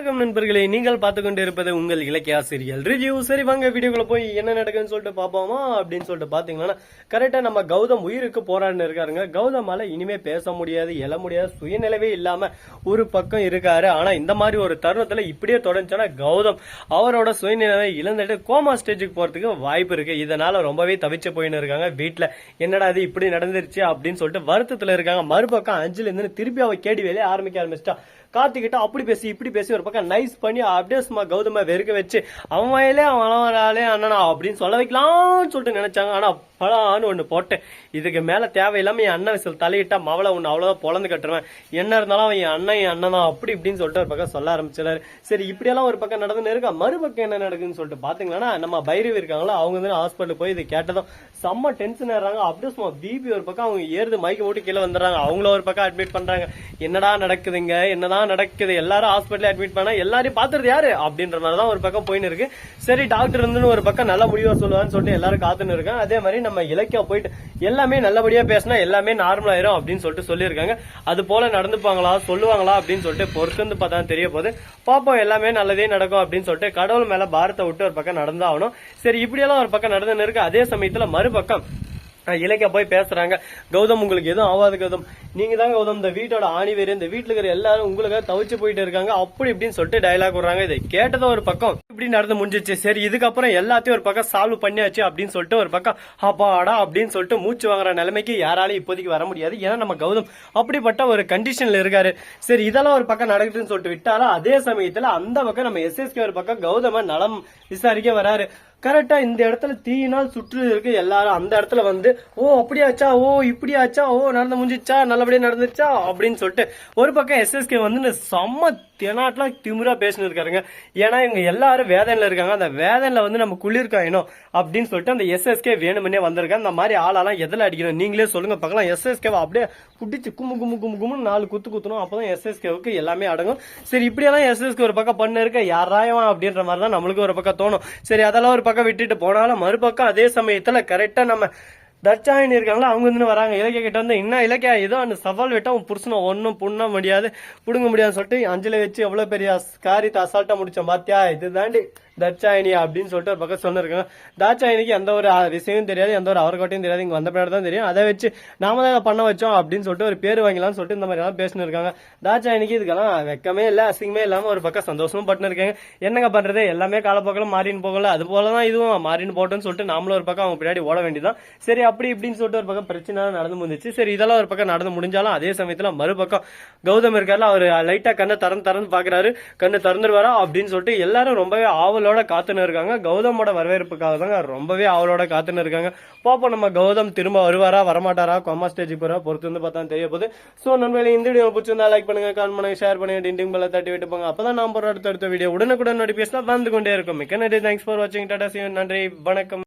வணக்கம் நண்பர்களே நீங்கள் பார்த்து கொண்டு இருப்பது உங்கள் இலக்கிய ஆசிரியர் ரிவ்யூ. சரி வாங்க வீடியோக்குள்ள போய் என்ன நடக்குதுன்னு சொல்லிட்டு பார்ப்போமா? அப்படின்னு சொல்லிட்டு பாத்தீங்கன்னா கரெக்டா நம்ம கௌதம் உயிருக்கு போராடினு இருக்காருங்க. கௌதமால இனிமே பேச முடியாது எழ முடியாது சுயநிலவே இல்லாம ஒரு பக்கம் இருக்காரு. ஆனா இந்த மாதிரி ஒரு தருணத்துல இப்படியே தொடர்ந்துச்சுன்னா கௌதம் அவரோட சுயநிலவை இழந்துட்டு கோமா ஸ்டேஜுக்கு போறதுக்கு வாய்ப்பு இருக்கு. இதனால ரொம்பவே தவிச்சு போயின்னு இருக்காங்க. வீட்டுல என்னடா இது இப்படி நடந்துருச்சு அப்படின்னு சொல்லிட்டு வருத்தத்துல இருக்காங்க. மறுபக்கம் அஞ்சுல இருந்து திருப்பி அவ கேடி வேலையை ஆரம்பிக்க ஆரம்பிச்சிட்டா. கார்த்திகிட்ட அப்படி பேசி இப்படி பேசி ஒரு பக்கம் நைஸ் பண்ணி அப்படியே சும்மா கௌதம வெறுக்க வச்சு அவன் வயலே அவன் வராலே அண்ணனா அப்படின்னு சொல்ல வைக்கலாம்னு சொல்லிட்டு நினைச்சாங்க. ஆனா பலான்னு ஒண்ணு போட்டேன். இதுக்கு மேல தேவையில்லாம என் அண்ணன் விசில் தலையிட்டா மவளை ஒன்று அவ்வளவுதான் பொழந்து கட்டுருவேன். என்ன இருந்தாலும் அவன் என் அண்ணன் என் அண்ணன் தான் அப்படி இப்படின்னு சொல்லிட்டு ஒரு பக்கம் சொல்ல ஆரம்பிச்சிடாரு சரி இப்படியெல்லாம் ஒரு பக்கம் நடந்துன்னு இருக்கா மறுபக்கம் என்ன நடக்குதுன்னு சொல்லிட்டு பாத்தீங்கன்னா நம்ம பைரவி இருக்காங்களோ அவங்க வந்து ஹாஸ்பிட்டல் போய் இது கேட்டதும் செம்ம டென்ஷன் ஆறாங்க அப்படியே சும்மா பிபி ஒரு பக்கம் அவங்க ஏறுது மைக்கு போட்டு கீழே வந்துடுறாங்க. அவங்கள ஒரு பக்கம் அட்மிட் பண்றாங்க. என்னடா நடக்குதுங்க? என்னதான் நடக்குது? எல்லாரும் ஹாஸ்பிட்டல் அட்மிட் பண்ணா எல்லாரையும் பாத்துறது யாரு? அப்படின்ற மாதிரி தான் ஒரு பக்கம் போயின்னு இருக்கு. சரி டாக்டர் இருந்து ஒரு பக்கம் நல்ல முடிவா சொல்லுவான்னு சொல்லிட்டு எல்லாரும் காத்துன்னு இருக்கான் அதே மாதிரி நம்ம இலக்கியா போயிட்டு எல்லாமே நல்லபடியா பேசினா எல்லாமே நார்மல் ஆயிரும் அப்படின்னு சொல்லிட்டு சொல்லியிருக்காங்க. அது போல நடந்துப்பாங்களா? சொல்லுவாங்களா? அப்படின்னு சொல்லிட்டு பொறுத்து பார்த்தா தெரிய போகுது. பாப்போம் எல்லாமே நல்லதே நடக்கும் அப்படின்னு சொல்லிட்டு கடவுள் மேல பாரத்தை விட்டு ஒரு பக்கம் நடந்தாகணும். சரி இப்படியெல்லாம் ஒரு பக்கம் நடந்துன்னு இருக்கு. அதே சமயத்துல மறுபக்கம் இலக்கியா போய் பேசுறாங்க. கௌதம் உங்களுக்கு எதுவும் ஆகாது கௌதம். நீங்க தான் கௌதம் இந்த வீட்டோட ஆணி வேறு இந்த வீட்டுல இருக்கிற எல்லாரும் உங்களுக்காக தவிச்சு போயிட்டு இருக்காங்க. அப்படி இப்படின்னு சொல்லிட்டு டயலாக் விடுறாங்க. இதை கேட்டதும் ஒரு பக்கம். இப்படி நடந்து முடிஞ்சிச்சு சரி இதுக்கப்புறம் எல்லாத்தையும் ஒரு பக்கம் சால்வ் பண்ணியாச்சு அப்படின்னு சொல்லிட்டு ஒரு பக்கம் அப்பாடா அப்படின்னு சொல்லிட்டு மூச்சு வாங்குற நிலைமைக்கு யாராலையும் இப்போதைக்கு வர முடியாது. ஏன்னா நம்ம கௌதம் அப்படிப்பட்ட ஒரு கண்டிஷன்ல இருக்காரு. சரி இதெல்லாம் ஒரு பக்கம் நடக்குதுன்னு சொல்லிட்டு விட்டாலும் அதே சமயத்துல அந்த பக்கம் நம்ம எஸ்எஸ்கே ஒரு பக்கம் கௌதம நலம் விசாரிக்க வராரு. கரெக்டா இந்த இடத்துல தீயினால் சுற்று இருக்கு எல்லாரும் அந்த இடத்துல வந்து ஓ அப்படியாச்சா? ஓ இப்படியாச்சா? ஓ நடந்து முடிஞ்சிச்சா நல்லபடியா நடந்துச்சா அப்படின்னு சொல்லிட்டு ஒரு பக்கம் எஸ்எஸ்கே வந்து செம்ம தெனாட்லாம் திமிரா பேசினு இருக்காருங்க. ஏன்னா இவங்க எல்லாரும் வேதனில் இருக்காங்க. அந்த வேதனில் வந்து நம்ம குளிர் காயணும் அப்படின்னு சொல்லிட்டு அந்த எஸ்எஸ்கே வேணுமுன்னே வந்திருக்காங்க. அந்த மாதிரி ஆளெல்லாம் எதில் அடிக்கணும்? நீங்களே சொல்லுங்க. பார்க்கலாம். எஸ்எஸ்கேவை அப்படியே பிடிச்சி கும்மு கும்மு கும்மு கும்முன்னு நாலு குத்து குத்தணும். அப்பதான் எஸ்எஸ்கேவுக்கு எல்லாமே அடங்கும். சரி இப்படியெல்லாம் எஸ்எஸ்கே ஒரு பக்கம் பண்ண இருக்க அப்படின்ற மாதிரி தான் நம்மளுக்கு ஒரு பக்கம் தோணும். சரி அதெல்லாம் ஒரு பக்கம் விட்டுட்டு போனாலும் மறுபக்கம் அதே சமயத்தில் கரெக்டாக நம்ம தட்சாயினி இருக்காங்களா அவங்க வந்து வராங்க. இலக்கிய கிட்ட வந்து இன்னும் இலக்கியா ஏதோ அந்த சவால் விட்டா உன் புருஷனை ஒன்னும் புண்ண முடியாது புடுங்க முடியாதுன்னு சொல்லிட்டு அஞ்சலி வச்சு எவ்வளவு பெரிய காரியத்தை அசால்ட்டா முடிச்சோம் பாத்தியா? இது தாண்டி தட்சாயினி அப்படின்னு சொல்லிட்டு ஒரு பக்கம் சொன்னிருக்காங்க தாட்சாயினிக்கு எந்த ஒரு விஷயமும் தெரியாது எந்த ஒரு அவர்கோட்டையும் தெரியாது இங்க வந்த பின்னாடி தான் தெரியும். அதை வச்சு நாம தான் இதை பண்ண வச்சோம் அப்படின்னு சொல்லிட்டு ஒரு பேர் வாங்கலாம்னு சொல்லிட்டு இந்த மாதிரி எல்லாம் பேசினு இருக்காங்க. தாட்சாயினிக்கு இதுக்கெல்லாம் வெக்கமே இல்ல அசிங்கமே இல்லாம ஒரு பக்கம் சந்தோஷமும் பட்டுருக்காங்க என்னங்க பண்றது? எல்லாமே காலப்போக்கில் மாறின்னு போகல. அது போலதான் இதுவும் மாறின்னு போட்டோம்னு சொல்லிட்டு நாமளும் ஒரு பக்கம் அவங்க பின்னாடி ஓட வேண்டியதான் சரி அப்படி இப்படின்னு சொல்லிட்டு ஒரு பக்கம் பிரச்சனை நடந்து முடிஞ்சிச்சு. சரி இதெல்லாம் ஒரு பக்கம் நடந்து முடிஞ்சாலும் அதே சமயத்துல மறுபக்கம் கௌதம் இருக்காருல அவர் லைட்டா கண்ணை திறந்து திறந்து பாக்குறாரு. கண்ணு திறந்துருவாரா அப்படின்னு சொல்லிட்டு எல்லாரும் ரொம்பவே ஆவலோட காத்துன்னு இருக்காங்க. கௌதமோட வரவேற்புக்காக தாங்க ரொம்பவே ஆவலோட காத்துன்னு இருக்காங்க. பாப்போம் நம்ம கௌதம் திரும்ப வருவாரா வரமாட்டாரா? கொமா ஸ்டேஜுக்கு போறா பொறுத்து வந்து பார்த்தா தெரிய போகுது. சோ நண்பர்களே இந்த வீடியோ பிடிச்சிருந்தா லைக் பண்ணுங்க கால் பண்ணுங்க ஷேர் பண்ணுங்க டிண்டிங் பல்ல தட்டி விட்டு போங்க. அப்பதான் நான் போற அடுத்த அடுத்த வீடியோ உடனுக்குடன் நோட்டிபிகேஷன் வந்து கொண்டே இருக்கும். மிக்க நன்றி. தேங்க்ஸ் ஃபார் வாட்சிங் டாடா நன்றி. வணக்கம்.